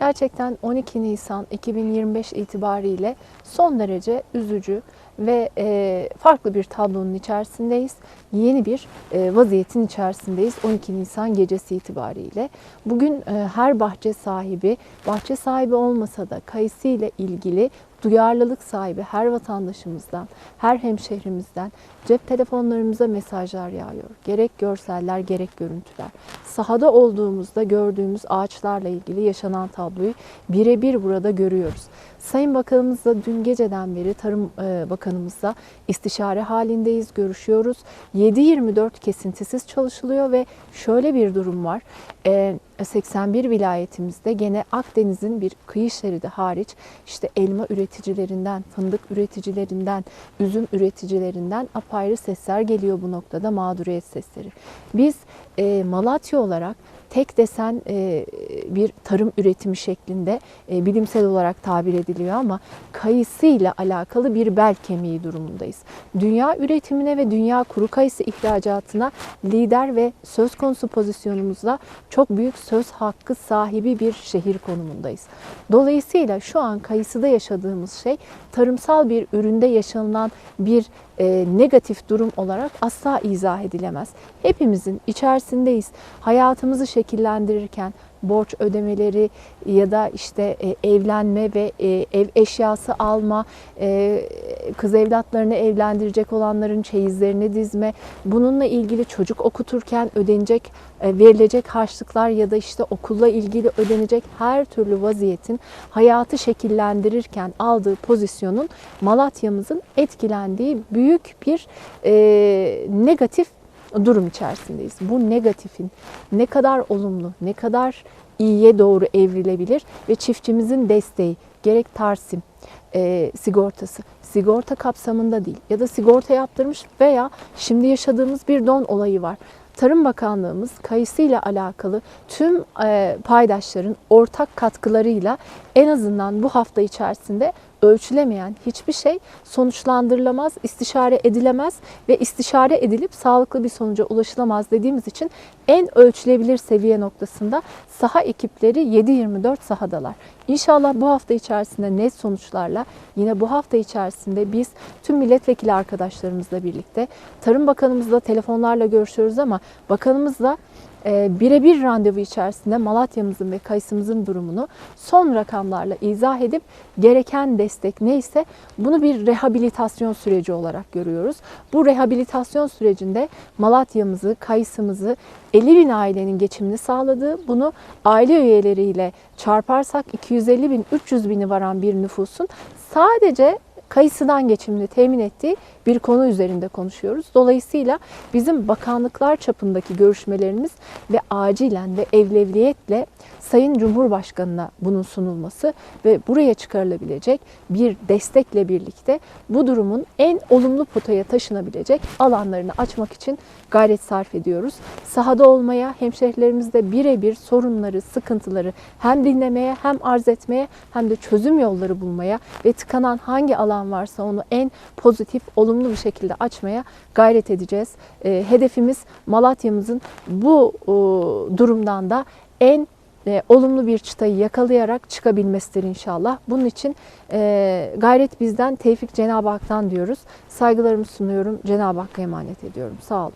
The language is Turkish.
Gerçekten 12 Nisan 2025 itibariyle son derece üzücü ve e, farklı bir tablonun içerisindeyiz. Yeni bir e, vaziyetin içerisindeyiz 12 Nisan gecesi itibariyle. Bugün e, her bahçe sahibi, bahçe sahibi olmasa da kayısı ile ilgili duyarlılık sahibi her vatandaşımızdan, her hemşehrimizden cep telefonlarımıza mesajlar yağıyor. Gerek görseller, gerek görüntüler. Sahada olduğumuzda gördüğümüz ağaçlarla ilgili yaşanan tabloyu birebir burada görüyoruz. Sayın Bakanımızla dün geceden beri Tarım e, Bakanımızla istişare halindeyiz, görüşüyoruz. 7-24 kesintisiz çalışılıyor ve şöyle bir durum var. E, 81 vilayetimizde gene Akdeniz'in bir kıyı şeridi hariç işte elma üreticilerinden, fındık üreticilerinden, üzüm üreticilerinden apayrı sesler geliyor bu noktada mağduriyet sesleri. Biz e, Malatya olarak tek desen e, bir tarım üretimi şeklinde e, bilimsel olarak tabir ediliyor ama kayısıyla alakalı bir bel kemiği durumundayız. Dünya üretimine ve dünya kuru kayısı ihracatına lider ve söz konusu pozisyonumuzda çok büyük söz hakkı sahibi bir şehir konumundayız. Dolayısıyla şu an kayısıda yaşadığımız şey tarımsal bir üründe yaşanılan bir e, negatif durum olarak asla izah edilemez. Hepimizin içerisindeyiz. Hayatımızı şekillendirirken borç ödemeleri ya da işte e, evlenme ve e, ev eşyası alma, e, kız evlatlarını evlendirecek olanların çeyizlerini dizme, bununla ilgili çocuk okuturken ödenecek, verilecek harçlıklar ya da işte okulla ilgili ödenecek her türlü vaziyetin hayatı şekillendirirken aldığı pozisyonun Malatya'mızın etkilendiği büyük bir negatif durum içerisindeyiz. Bu negatifin ne kadar olumlu, ne kadar iyiye doğru evrilebilir ve çiftçimizin desteği gerek Tarsim e, sigortası, sigorta kapsamında değil ya da sigorta yaptırmış veya şimdi yaşadığımız bir don olayı var. Tarım Bakanlığımız kayısı alakalı tüm e, paydaşların ortak katkılarıyla en azından bu hafta içerisinde ölçülemeyen hiçbir şey sonuçlandırılamaz, istişare edilemez ve istişare edilip sağlıklı bir sonuca ulaşılamaz dediğimiz için en ölçülebilir seviye noktasında saha ekipleri 7-24 sahadalar. İnşallah bu hafta içerisinde net sonuçlarla yine bu hafta içerisinde biz tüm milletvekili arkadaşlarımızla birlikte Tarım Bakanımızla telefonlarla görüşüyoruz ama bakanımızla birebir randevu içerisinde Malatya'mızın ve kayısımızın durumunu son rakamlarla izah edip gereken destek neyse bunu bir rehabilitasyon süreci olarak görüyoruz. Bu rehabilitasyon sürecinde Malatya'mızı, kayısımızı 50 bin ailenin geçimini sağladığı, bunu aile üyeleriyle çarparsak 250 bin, 300 bini varan bir nüfusun sadece kayısıdan geçimini temin ettiği bir konu üzerinde konuşuyoruz. Dolayısıyla bizim bakanlıklar çapındaki görüşmelerimiz ve acilen ve evlevliyetle Sayın Cumhurbaşkanı'na bunun sunulması ve buraya çıkarılabilecek bir destekle birlikte bu durumun en olumlu potaya taşınabilecek alanlarını açmak için gayret sarf ediyoruz. Sahada olmaya, hemşehrilerimizle birebir sorunları, sıkıntıları hem dinlemeye hem arz etmeye hem de çözüm yolları bulmaya ve tıkanan hangi alan varsa onu en pozitif, olumlu bir şekilde açmaya gayret edeceğiz. E, hedefimiz Malatya'mızın bu e, durumdan da en e, olumlu bir çıtayı yakalayarak çıkabilmesidir inşallah. Bunun için e, gayret bizden, tevfik Cenab-ı Hak'tan diyoruz. Saygılarımı sunuyorum. Cenab-ı Hakk'a emanet ediyorum. Sağ olun.